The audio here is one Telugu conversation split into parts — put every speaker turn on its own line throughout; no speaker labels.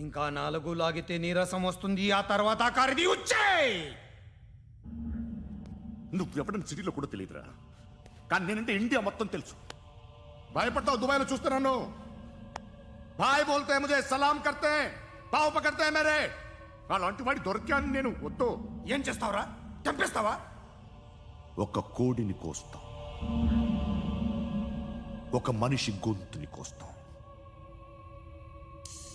ఇంకా నాలుగు లాగితే నీరసం వస్తుంది ఆ తర్వాత కారిది ఉచ్చే
నువ్వు ఎప్పుడైనా సిటీలో కూడా తెలియదురా. కానీ నేనంటే ఇండియా మొత్తం తెలుసు. భయపడతావు దుబాయ్లో చూస్తున్నాను భాయ్ బోల్తే ముజే సలాం కర్తే పావు పకర్తే మేరే. అలాంటి వాడి దొరికాను నేను వద్దు.
ఏం చేస్తావురా? చంపేస్తావా?
ఒక కోడిని కోస్తాం. ఒక మనిషి గొంతుని కోస్తాం.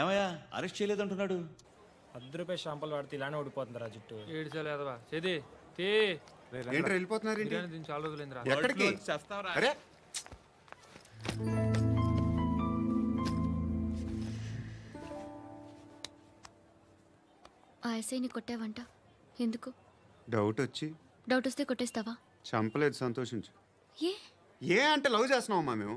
ఏమయ్యా? అరెస్ట్ చేయలేదంటున్నాడు.
పది రూపాయలు షాంపూలు వాడితే ఇలానే ఓడిపోతుందిరా జుట్టు.
ఏడ్చలేదవా? చేది తీ.
ఏంటి వెళ్ళిపోతున్నారు ఏంటి?
బిర్యానీ దీని చాలా రోజులైందిరా.
ఎక్కడికి? అరే.
ఆ ఎస్ఐని కొట్టావంట. ఎందుకు?
డౌట్ వచ్చి.
డౌట్ వస్తే కొట్టేస్తావా?
చంపలేదు సంతోషించు.
ఏ?
ఏ అంటే లవ్ చేస్తున్నామమ్మా మేము?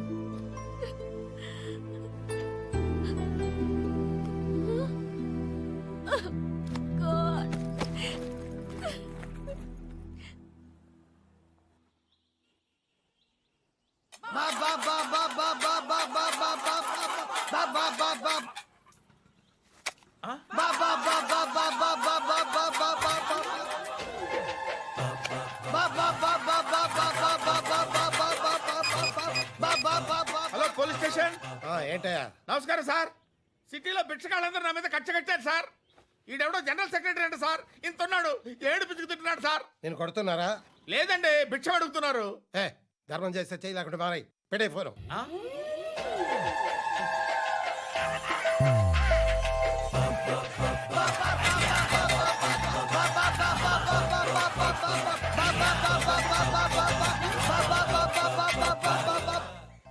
సిటీలో భిక్షకాళ్ళందరూ నా మీద కచ్చ కట్టారు సార్. ఈడెవడో జనరల్ సెక్రటరీ అంట సార్. ఇంత ఉన్నాడు ఏడు పిచ్చుకుతున్నాడు సార్.
నేను కొడుతున్నారా?
లేదండి భిక్ష అడుగుతున్నారు.
ఏ ధర్మం చేస్తే చేయి లేకుండా మారాయి. పెట్టే ఫోరం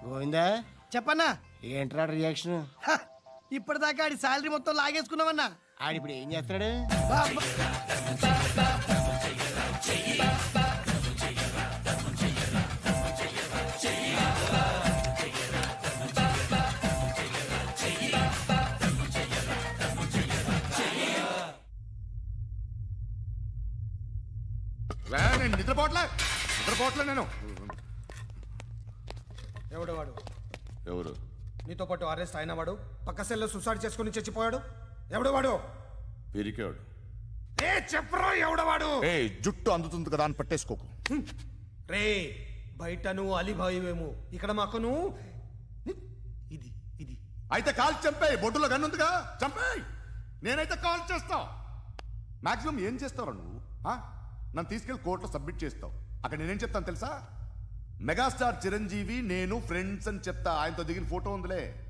గోవిందా? చెప్పన్నా. ఏంట్రా రియాక్షన్? ఇప్పటిదాకా ఆడి శాలరీ మొత్తం లాగేసుకున్నావన్నా. ఆడిప్పుడు ఏం చేస్తున్నాడు
రే, నేను నిద్రపోవట్లే నిద్రపోవట్లే నేను.
ఎవడు వాడు?
ఎవరు?
నీతో పాటు అరెస్ట్ అయిన వాడు. పక్క సెల్లో సుసైడ్ చేసుకుని చచ్చిపోయాడు? ఎవడు వాడు?
పిరికాడు
ఏ చెప్పరా ఎవడవాడు
ఏ జుట్టు అందుతుంది కదా అని పట్టేసుకోకు.
రే బయట నువ్వు ఇక్కడ మాకు నువ్వు ఇది ఇది.
అయితే కాల్ చంపేయి బొడ్డులో గన్నుందిగా చంపేయి! నేనైతే కాల్ చేస్తా. మాక్సిమం ఏం చేస్తావు నువ్వు? ఆ? నన్ను తీసుకెళ్ళి కోర్టులో సబ్మిట్ చేస్తావు. అక్కడ నేనేం చెప్తాను తెలుసా? మెగాస్టార్ చిరంజీవి నేను ఫ్రెండ్స్ అని చెప్తా. ఆయనతో దిగిన ఫోటో ఉందిలే.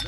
ఏయ్,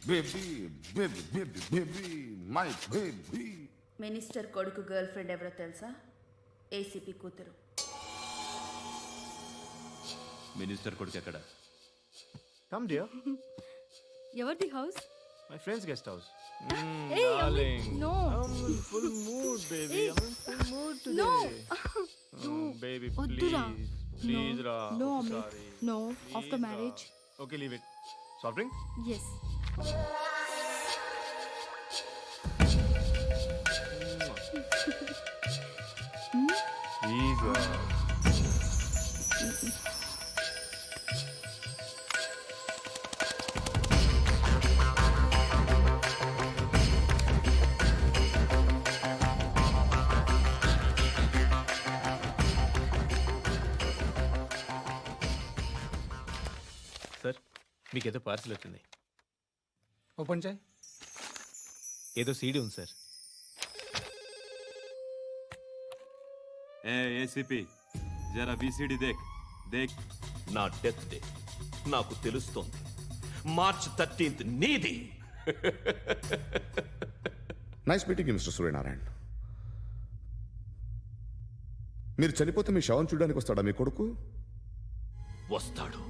Baby baby baby baby my baby
minister కొడుకు గర్ల్ ఫ్రెండ్ ఎవరో తెలుసా? ఏసీపీ కూతురు.
మినిస్టర్ కొడుకు ఎక్కడ?
కమ్ డియర్
ఎవరిది house
my friends guest house
Hey, no.
Full mood baby full mood
No.
Baby
వద్దురా.
ప్లీజ్ ప్లీజ్ రా
No, Amit. No. After marriage.
Okay leave it soft drink
Yes.
Please sir మీకు పార్సిల్ వచ్చింది.
ఓపెన్ చేయి.
ఏదో సీడీ ఉంది సార్.
ఏ ఏసీపీ జరా బీసీడీ దేక్. దేక్.
నా డెత్ డే. నాకు తెలుస్తోంది. మార్చ్ థర్టీన్త్ నీది.
నైస్ మీటింగ్ మిస్టర్ సూర్యనారాయణ మీరు చనిపోతే మీ శవం చూడడానికి వస్తాడా మీ కొడుకు?
వస్తాడు.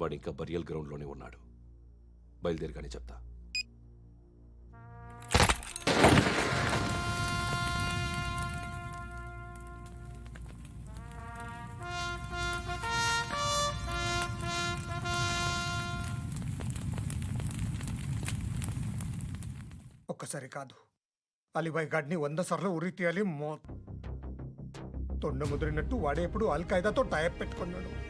వాడు ఇంకా బరియల్ గ్రౌండ్లోనే ఉన్నాడు. బయలుదేరిగానే చెప్తా.
ఒక్కసారి కాదు. అలీబాయ్ గాడ్ని వంద సార్లు ఉరి తీయాలి మో తొండ ముదిరినట్టు వాడే ఇప్పుడు అల్ టైప్ పెట్టుకున్నాడు.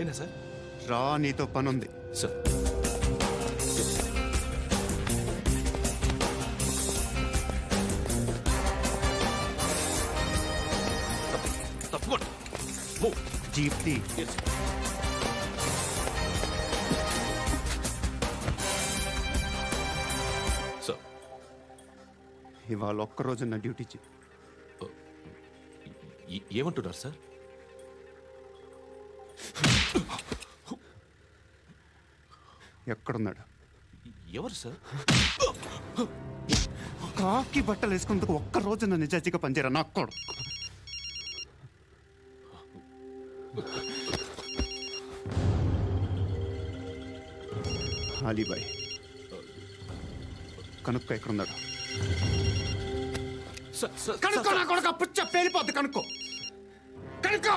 నేనా సార్?
రా నీతో పని ఉంది
సార్. తప్పకుండా.
జీప్తి.
సార్.
ఇవాళ ఒక్కరోజు నా డ్యూటీ
ఏ- ఏమంటున్నారు సార్?
ఎక్కడున్నాడు?
ఎవరు సార్?
కాకి బట్టలు వేసుకున్నందుకు ఒక్క రోజు నా నిజాజీగా పనిచేయరా నా కొడుకు? అలీబాయ్ కనుక్కో ఎక్కడున్నాడు? కనుక్కో నా కొడుకు పుచ్చ పేలిపోద్ది కనుక్కో. కనుక్కో!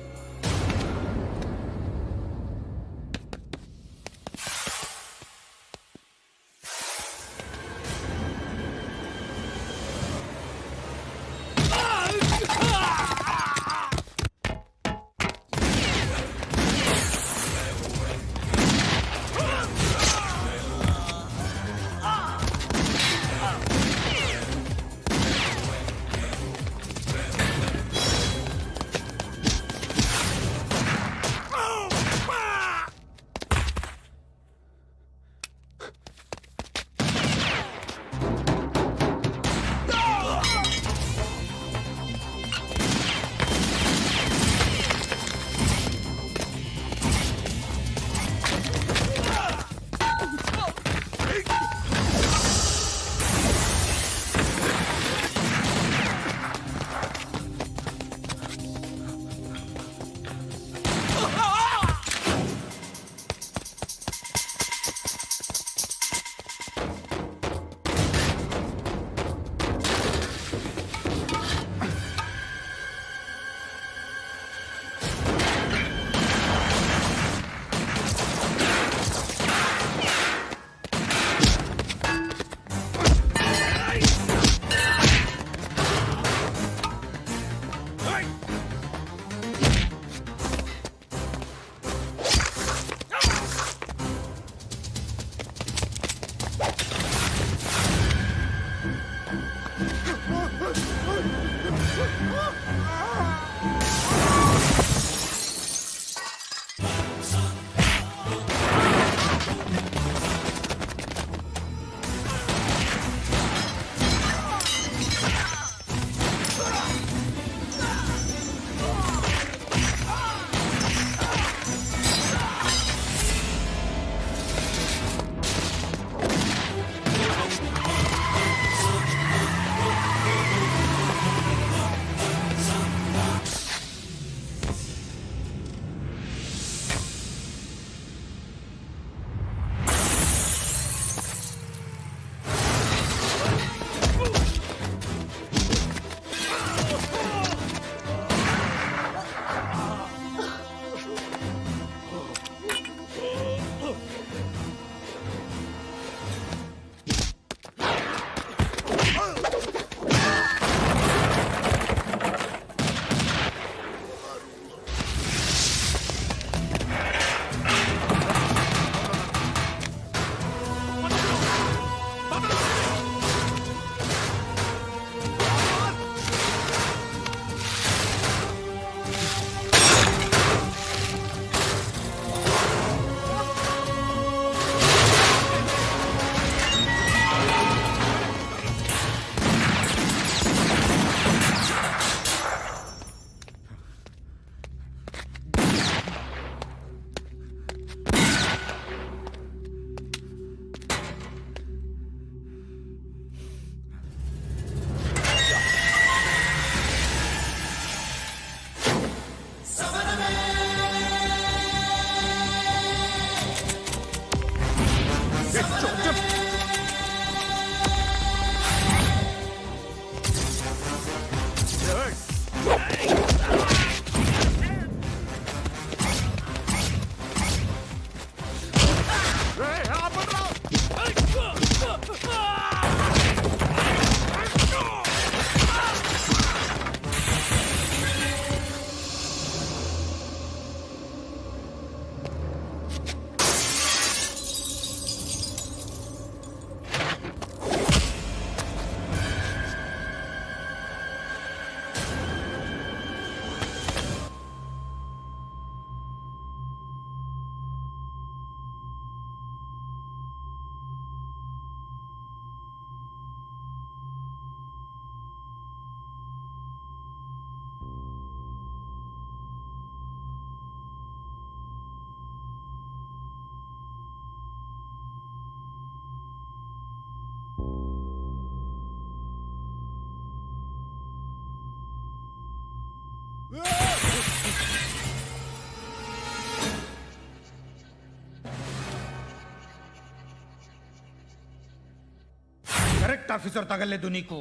కరెక్ట్ ఆఫీసర్ తగలేదు నీకు.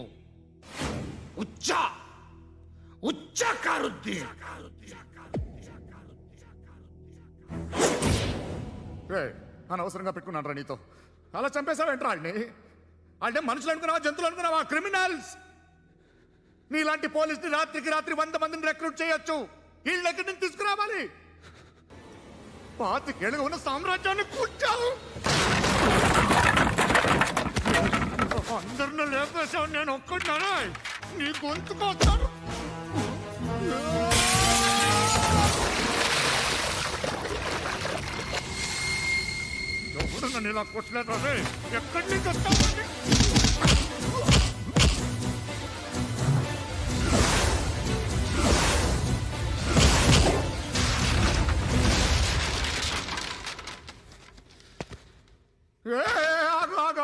ఉచ్చా! ఉచ్చ కారుద్ది!
అనవసరంగా పెట్టుకున్నాను రా నీతో. అలా చంపేశావేంట్రా వాళ్ళని అంటే మనుషులు అనుకున్నావా జంతువులు అనుకున్నావా క్రిమినల్స్? నీలాంటి పోలీసుని రాత్రికి రాత్రి వంద మందిని రిక్రూట్ చేయొచ్చు. వీళ్ళ దగ్గర నుంచి తీసుకురావాలి? పాతికేళ్ళగా ఉన్న సామ్రాజ్యాన్ని కూర్చావు అందరిని లేపేశావు నేను ఒక్కడినా నీ గొంతుకొస్తాను ఎవడు నన్ను ఇలా కొట్టలేదు రే? ఎక్కడి నుంచి వస్తావు ఏ,